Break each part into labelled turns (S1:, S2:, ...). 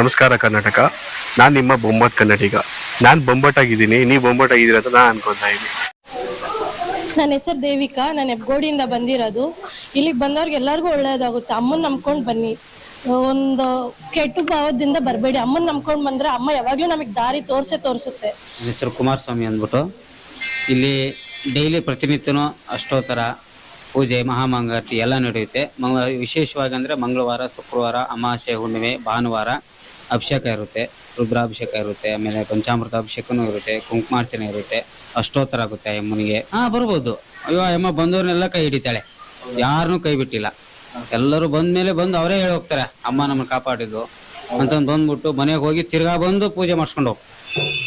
S1: ನಮಸ್ಕಾರ ಕರ್ನಾಟಕ. ನಾನು ನಿಮ್ಮ ಬೊಂಬಾಟ್ ಕನ್ನಡಿಗ. ನಾನು ಬೊಂಬಾಟಾಗಿದ್ದೀನಿ. ನೀವು ಬೊಂಬಾಟಾಗಿದ್ದೀರ ಅಂತ ನಾನು ಅನ್ಕೊತಾ ಇದ್ದೀನಿ.
S2: ನನ್ನ ಹೆಸರು ದೇವಿಕಾ. ನಾನು ಹೆಬ್ಗೋಡಿಯಿಂದ ಬಂದಿರೋದು. ಇಲ್ಲಿಗೆ ಬಂದವ್ರಿಗೆ ಎಲ್ಲರಿಗೂ ಒಳ್ಳೆಯದಾಗುತ್ತೆ ಅಮ್ಮನ ನಂಬ್ಕೊಂಡು ಬನ್ನಿ. ಒಂದು ಕೆಟ್ಟ ಭಾವದಿಂದ ಬರಬೇಡಿ. ಅಮ್ಮನ ನಂಬ್ಕೊಂಡು ಬಂದ್ರೆ ಅಮ್ಮ ಯಾವಾಗಲೂ ನಮಗೆ ದಾರಿ ತೋರಿಸೇ ತೋರಿಸುತ್ತೆ.
S3: ನನ್ನ ಹೆಸರು ಕುಮಾರಸ್ವಾಮಿ ಅಂದ್ಬಿಟ್ಟು. ಇಲ್ಲಿ ಡೈಲಿ ಪ್ರತಿನಿತ್ಯನೂ ಅಷ್ಟೋತ್ತರ ಪೂಜೆ ಮಹಾಮಂಗಾರತಿ ಎಲ್ಲ ನಡೆಯುತ್ತೆ. ಮಂಗ ವಿಶೇಷವಾಗಿ ಅಂದರೆ ಮಂಗಳವಾರ ಶುಕ್ರವಾರ ಅಮಾವಾಸ್ಯೆ ಹುಣ್ಣಿಮೆ ಭಾನುವಾರ. ಅಭಿಷೇಕ ಇರುತ್ತೆ, ರುದ್ರಾಭಿಷೇಕ ಇರುತ್ತೆ, ಆಮೇಲೆ ಪಂಚಾಮೃತ ಅಭಿಷೇಕನೂ ಇರುತ್ತೆ, ಕುಂಕುಮಾರ್ಚನೆ ಇರುತ್ತೆ, ಅಷ್ಟೋತ್ತರ ಆಗುತ್ತೆ ಅಮ್ಮನಿಗೆ ಹಾ, ಬರ್ಬೋದು. ಅಯ್ಯೋ ಅಮ್ಮ ಬಂದವ್ರನ್ನೆಲ್ಲ ಕೈ ಹಿಡಿತಾಳೆ. ಯಾರನ್ನೂ ಕೈ ಬಿಟ್ಟಿಲ್ಲ. ಎಲ್ಲರೂ ಬಂದ ಮೇಲೆ ಬಂದು ಅವರೇ ಹೇಳಿ ಹೋಗ್ತಾರೆ, ಅಮ್ಮ ನಮ್ಮನ್ನು ಕಾಪಾಡಿದ್ದು. ಅಂತಂದು ಬಂದ್ಬಿಟ್ಟು ಮನೆಗೆ ಹೋಗಿ ತಿರ್ಗಾ ಬಂದು ಪೂಜೆ ಮಾಡ್ಸ್ಕೊಂಡು ಹೋಗ್ತಾರೆ.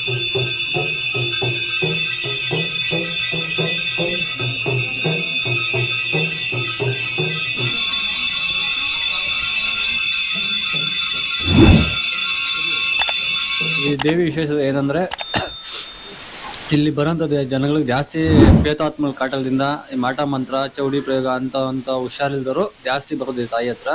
S4: ದೇವಿ ವಿಶೇಷ ಏನಂದ್ರೆ, ಇಲ್ಲಿ ಬರೋಂಥ ಜನಗಳಿಗೆ ಜಾಸ್ತಿ ಪ್ರೇತಾತ್ಮ ಕಾಟದಿಂದ ಈ ಮಾಟ ಮಂತ್ರ, ಚೌಡಿ ಪ್ರಯೋಗ ಅಂತ ಅಂತ ಹುಷಾರಿಲ್ದರು ಜಾಸ್ತಿ ಬರೋದು ಈ ತಾಯಿ ಹತ್ರ.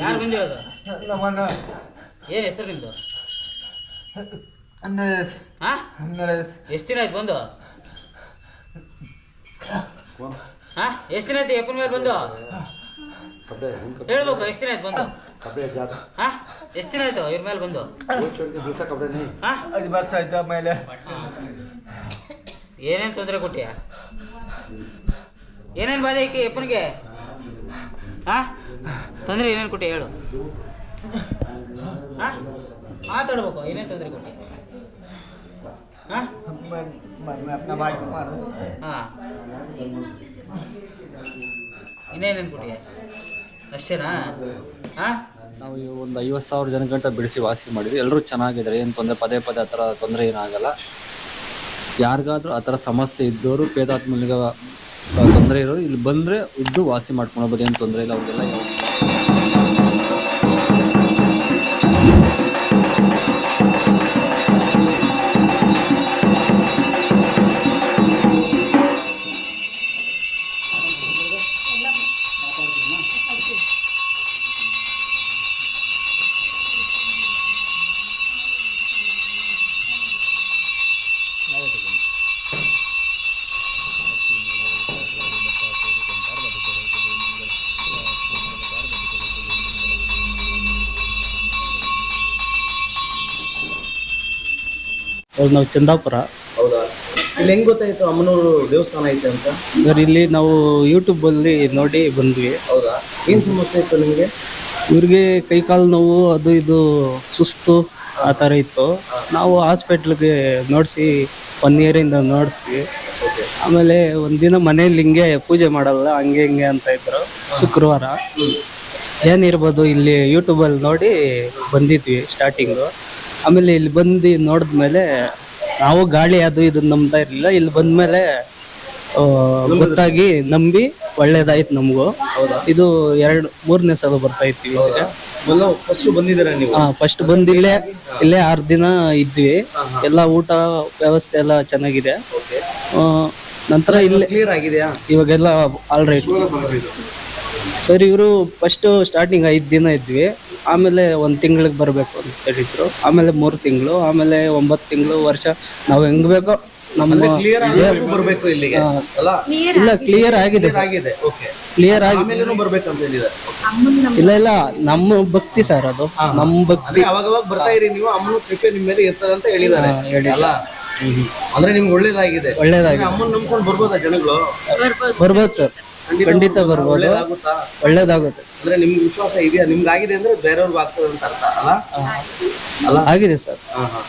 S3: ಯಾರು ಬಂದಿರೋದು ಏನು ಹೆಸರು ನಿಮ್ದು? ಹಾ? ಎಷ್ಟು ದಿನ ಆಯ್ತು ಬಂದು? ಹಾ? ಎಷ್ಟು ದಿನ ಆಯ್ತು ಎಪ್ಪನ ಮೇಲೆ ಬಂದು? ಹೇಳ್ಬೇಕು ಎಷ್ಟು ದಿನ ಆಯ್ತು ಬಂದು? ಹಾ? ಎಷ್ಟು ದಿನ ಆಯ್ತು ಇವ್ರ ಮೇಲೆ ಬಂದು? ಹಾ?
S5: ಅದು ಬರ್ತಾ ಇದ್ದ ಮೇಲೆ.
S3: ಏನೇನು ತೊಂದರೆ ಕೊಟ್ಟಿಯ? ಏನೇನು ಬಾಧೆ ಐತಿ ಎಪ್ಪನಿಗೆ ಹಾ? ತೊಂದರೆ ಏನೇನು ಕೊಟ್ಟೆ ಹೇಳು. ಮಾತಾಡ್ಬೇಕು ಏನೇನು ತೊಂದರೆ ಕೊಟ್ಟೆ? ಇನ್ನೇನೇನು ಕೊಟ್ಟಿಗೆ ಅಷ್ಟೇನಾ? ಹಾಂ?
S4: ನಾವು ಈ ಒಂದು ಐವತ್ತು ಸಾವಿರ ಜನ ಗಂಟ ಬಿಡಿಸಿ ವಾಸಿ ಮಾಡಿದ್ವಿ. ಎಲ್ಲರೂ ಚೆನ್ನಾಗಿದ್ದಾರೆ. ಏನು ತೊಂದರೆ ಪದೇ ಪದೇ ಆ ಥರ ತೊಂದರೆ ಏನಾಗಲ್ಲ ಯಾರಿಗಾದ್ರೂ ಆ ಥರ ಸಮಸ್ಯೆ ಇದ್ದವರು ಪ್ರೇತಾತ್ಮನಿಗೆ ತೊಂದರೆ ಇರೋರು ಇಲ್ಲಿ ಬಂದರೆ ಇದ್ದು ವಾಸಿ ಮಾಡ್ಕೊಂಡು ಏನು ತೊಂದರೆ ಇಲ್ಲ ಅವ್ರಿಗೆಲ್ಲ ಯಾವ
S6: ನಾವು ಚಂದಾಪುರ.
S5: ಹೌದಾ? ಇಲ್ಲಿ ಹೆಂಗ್ ಗೊತ್ತಾಯ್ತು ಅಮ್ಮನೂರು ದೇವಸ್ಥಾನ ಐತೆ ಅಂತ?
S6: ಸರ್ ಇಲ್ಲಿ ನಾವು ಯೂಟ್ಯೂಬಲ್ಲಿ ನೋಡಿ ಬಂದ್ವಿ.
S5: ಹೌದಾ? ಏನ್ ಸಮಸ್ಯೆ ಇತ್ತು ನಿಮ್ಗೆ?
S6: ಇವ್ರಿಗೆ ಕೈಕಾಲು ನೋವು ಅದು ಇದು ಸುಸ್ತು ಆ ಥರ ಇತ್ತು. ನಾವು ಹಾಸ್ಪಿಟ್ಲಿಗೆ ನೋಡಿಸಿ ಒನ್ ಇಯರಿಂದ ನೋಡಿಸ್ವಿ ಆಮೇಲೆ ಒಂದಿನ ಮನೇಲಿ ಹಿಂಗೆ ಪೂಜೆ ಮಾಡಲ್ಲ ಹಂಗೆ ಹಿಂಗೆ ಅಂತ ಇದ್ರು. ಶುಕ್ರವಾರ. ಏನಿರ್ಬೋದು ಇಲ್ಲಿ ಯೂಟ್ಯೂಬಲ್ಲಿ ನೋಡಿ ಬಂದಿದ್ವಿ ಸ್ಟಾರ್ಟಿಂಗು ಆಮೇಲೆ ಇಲ್ಲಿ ಬಂದು ನೋಡಿದ್ಮೇಲೆ ನಾವು ಗಾಳಿ ಅದು ಇದು ನಂಬ್ತಾ ಇರಲಿಲ್ಲ. ಇಲ್ಲಿ ಬಂದ್ಮೇಲೆ ಆ, ಗೊತ್ತಾಗಿ ನಂಬಿ ಒಳ್ಳೇದಾಯ್ತು ನಮಗೂ. ಇದು ಎರಡು ಮೂರನೇ ಸಲ ಬರ್ತಾ
S5: ಇತ್ತು. ಫಸ್ಟ್ ಬಂದಿದ್ದೀರಾ ನೀವು?
S6: ಹಾ ಫಸ್ಟ್ ಬಂದು ಇಲ್ಲೇ ಇಲ್ಲೇ ಆರು ದಿನ ಇದ್ವಿ. ಎಲ್ಲ ಊಟ ವ್ಯವಸ್ಥೆ ಎಲ್ಲ ಚೆನ್ನಾಗಿದೆ. ಆ, ನಂತರ ಇಲ್ಲಿ
S5: ಕ್ಲಿಯರ್ ಆಗಿದೆಯಾ?
S6: ಇವಾಗೆಲ್ಲ ಆಲ್ ರೈಟ್ ಸರ್ ಇವರು ಫಸ್ಟ್ ಸ್ಟಾರ್ಟಿಂಗ್ ಐದು ದಿನ ಇದ್ವಿ. ಆಮೇಲೆ ಒಂದು ತಿಂಗಳಿಗೆ ಬರಬೇಕು ಅಂತ ಹೇಳಿದ್ರು. ಆಮೇಲೆ ಮೂರು ತಿಂಗಳು ಆಮೇಲೆ ಒಂಬತ್ತು ತಿಂಗಳು ವರ್ಷ. ನಾವು ಹೆಂಗ್ ಬೇಕೋ ನಮ್ಮ
S5: ಕ್ಲಿಯರ್ ಬರಬೇಕು ಇಲ್ಲಿಗೆ. ಅಲ್ಲ?
S6: ಇಲ್ಲ ಕ್ಲಿಯರ್ ಆಗಿದೆ.
S5: ಕ್ಲಿಯರ್ ಆಗಿದೆ ಓಕೆ
S6: ಕ್ಲಿಯರ್ ಆಗಿ
S5: ಆಮೇಲೇನು ಬರ್ಬೇಕಂತ ಹೇಳಿದ್ದಾರೆ.
S6: ಇಲ್ಲ ಇಲ್ಲ ನಮ್ಮ ಭಕ್ತಿ ಸರ್ ಅದು. ನಮ್ಮ ಭಕ್ತಿ.
S5: ಅವಾಗ ಅವಾಗ ಬರ್ತಾ ಇರಿ ನೀವು ಅಮ್ಮನ ಕೃಪೆ ನಿಮ್ಮ ಮೇಲೆ ಇರ್ತದೆ ಅಂತ ಹೇಳಿದ್ದಾರೆ. ಅಲ್ಲ? ಅಂದ್ರೆ ನಿಮ್ಗೆ ಒಳ್ಳೇದಾಗಿದೆ.
S6: ಒಳ್ಳೇದಾಗಿದೆ.
S5: ಅಮ್ಮನ್ ನಂಬ್ಕೊಂಡು ಬರ್ಬೋದಾ ಜನಗಳು?
S6: ಬರ್ಬೋದು. ಸರ್. ಖಂಡಿತ ಬರ್ಬೋದು.
S5: ಒಳ್ಳೇದಾಗುತ್ತಾ?
S6: ಒಳ್ಳೇದಾಗುತ್ತೆ
S5: ಅಂದ್ರೆ ನಿಮ್ಗೆ ವಿಶ್ವಾಸ ಇದೆಯಾ? ನಿಮ್ಗೆ ಆಗಿದೆ ಅಂದ್ರೆ ಬೇರೆಯವ್ರಿಗೂ ಆಗ್ತದೆ ಅಂತ ಅರ್ಥ ಅಲ್ಲ? ಅಲ್ಲ?
S6: ಆಗಿದೆ ಸರ್.
S5: ಹಾ ಹಾ.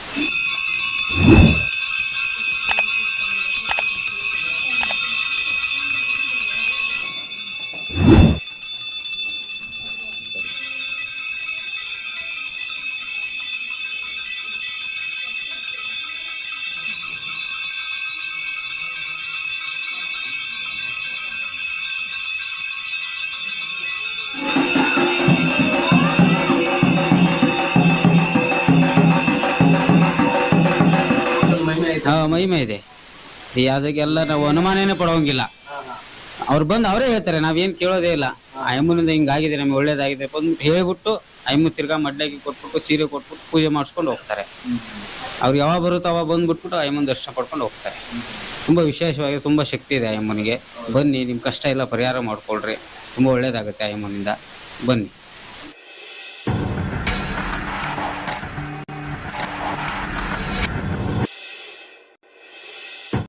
S5: ಮಹಿಮೆ
S3: ಇದೆ. ಅದಕ್ಕೆಲ್ಲ ನಾವು ಅನುಮಾನನೇ ಪಡೋಂಗಿಲ್ಲ. ಅವ್ರು ಬಂದು ಅವರೇ ಹೇಳ್ತಾರೆ, ನಾವೇನ್ ಕೇಳೋದೇ ಇಲ್ಲ. ಆ ಅಮ್ಮನಿಂದ ಹಿಂಗಾಗಿದೆ ನಮಗೆ ಒಳ್ಳೇದಾಗಿದೆ ಬಂದ್ಬಿಟ್ಟು ಹೇಳ್ಬಿಟ್ಟು ಅಮ್ಮ ತಿರ್ಗಾ ಮಡ್ಲಾಗಿ ಕೊಟ್ಬಿಟ್ಟು ಸೀರೆ ಕೊಟ್ಬಿಟ್ಟು ಪೂಜೆ ಮಾಡಿಸ್ಕೊಂಡು ಹೋಗ್ತಾರೆ. ಅವ್ರು ಯಾವಾಗ ಬರುತ್ತೋ ಅವಾಗ ಬಂದ್ಬಿಟ್ಬಿಟ್ಟು ಅಮ್ಮನ ದರ್ಶನ ಪಡ್ಕೊಂಡು ಹೋಗ್ತಾರೆ. ತುಂಬಾ ವಿಶೇಷವಾಗಿ ತುಂಬಾ ಶಕ್ತಿ ಇದೆ ಐಮೂನಿಗೆ ಬನ್ನಿ ನಿಮ್ಮ ಕಷ್ಟ ಎಲ್ಲ ಪರಿಹಾರ ಮಾಡ್ಕೊಳ್ರಿ. ತುಂಬಾ ಒಳ್ಳೇದಾಗುತ್ತೆ ಐಮೂನಿಂದ ಬನ್ನಿ.